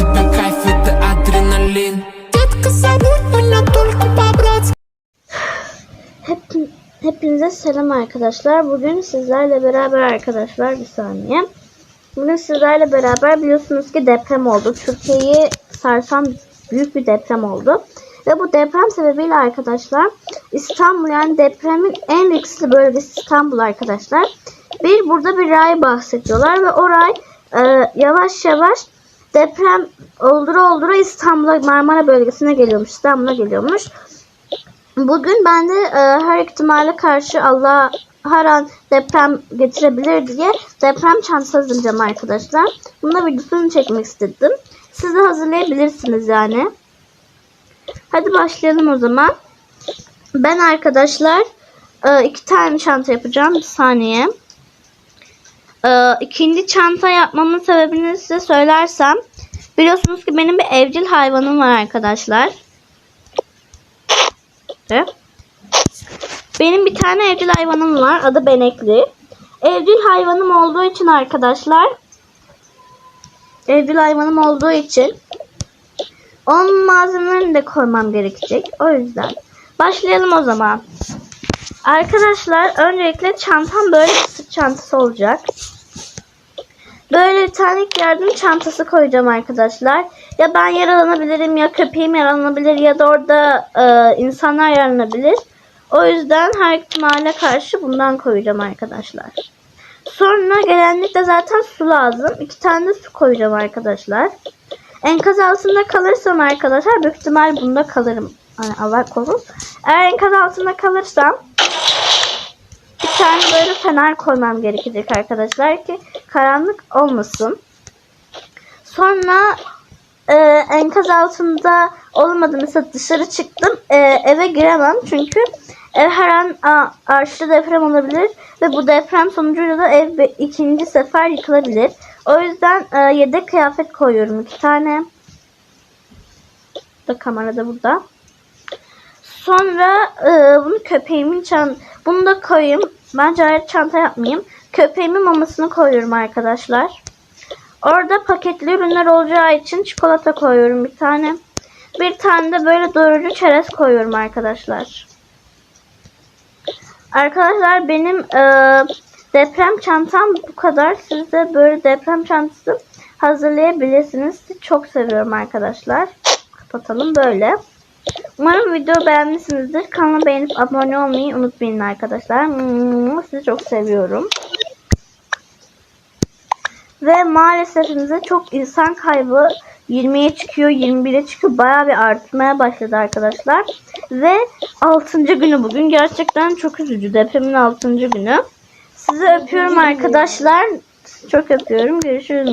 тебе кайф, это адреналин Детка, зовут меня только по-братски Hep, hepinize selam arkadaşlar. Bugün sizlerle beraber arkadaşlar bir saniye. Bugün sizlerle beraber biliyorsunuz ki deprem oldu. Türkiye'yi sarsan büyük bir deprem oldu. Ve bu deprem sebebiyle arkadaşlar İstanbul yani depremin en riskli bölgesi İstanbul arkadaşlar. Bir burada bir ray bahsediyorlar ve o ray e, yavaş yavaş deprem oldura oldura İstanbul'a Marmara bölgesine geliyormuş. İstanbul'a geliyormuş. Bugün ben de e, her ihtimale karşı Allah her an deprem getirebilir diye deprem çantası hazırlayacağım arkadaşlar. Bunda videosunu çekmek istedim. Siz de hazırlayabilirsiniz yani. Hadi başlayalım o zaman. Ben arkadaşlar e, iki tane çanta yapacağım. Bir saniye. E, ikinci çanta yapmamın sebebini size söylersem. Biliyorsunuz ki benim bir evcil hayvanım var arkadaşlar. Benim bir tane evcil hayvanım var. Adı Benekli. Evcil hayvanım olduğu için arkadaşlar evcil hayvanım olduğu için onun malzemelerini de koymam gerekecek. O yüzden başlayalım o zaman. Arkadaşlar öncelikle çantam böyle bir sırt çantası olacak. Böyle bir yardım çantası koyacağım arkadaşlar. Ya ben yaralanabilirim ya köpeğim yaralanabilir ya da orada e, insanlar yaralanabilir. O yüzden her ihtimale karşı bundan koyacağım arkadaşlar. Sonra gelenlikte zaten su lazım. İki tane de su koyacağım arkadaşlar. Enkaz altında kalırsam arkadaşlar büyük ihtimal bunda kalırım. Hani Allah korusun. Eğer enkaz altında kalırsam tane böyle fener koymam gerekecek arkadaşlar ki karanlık olmasın. Sonra e, enkaz altında olmadı mesela dışarı çıktım e, eve giremem çünkü ev her an a, arşta deprem olabilir ve bu deprem sonucuyla da ev ikinci sefer yıkılabilir. O yüzden e, yedek kıyafet koyuyorum iki tane. Da kamerada burada. Sonra e, bunu köpeğimin çan bunu da koyayım. Bence ayrı çanta yapmayayım. Köpeğimin mamasını koyuyorum arkadaşlar. Orada paketli ürünler olacağı için çikolata koyuyorum bir tane. Bir tane de böyle doyurucu çerez koyuyorum arkadaşlar. Arkadaşlar benim e, deprem çantam bu kadar. Siz de böyle deprem çantası hazırlayabilirsiniz. Çok seviyorum arkadaşlar. Kapatalım böyle. Umarım video beğenmişsinizdir. Kanalıma beğenip abone olmayı unutmayın arkadaşlar. Sizi çok seviyorum. Ve maalesef çok insan kaybı 20'ye çıkıyor, 21'e çıkıyor. Bayağı bir artmaya başladı arkadaşlar. Ve 6. günü bugün. Gerçekten çok üzücü. Depremin 6. günü. Sizi öpüyorum arkadaşlar. Çok öpüyorum. Görüşürüz.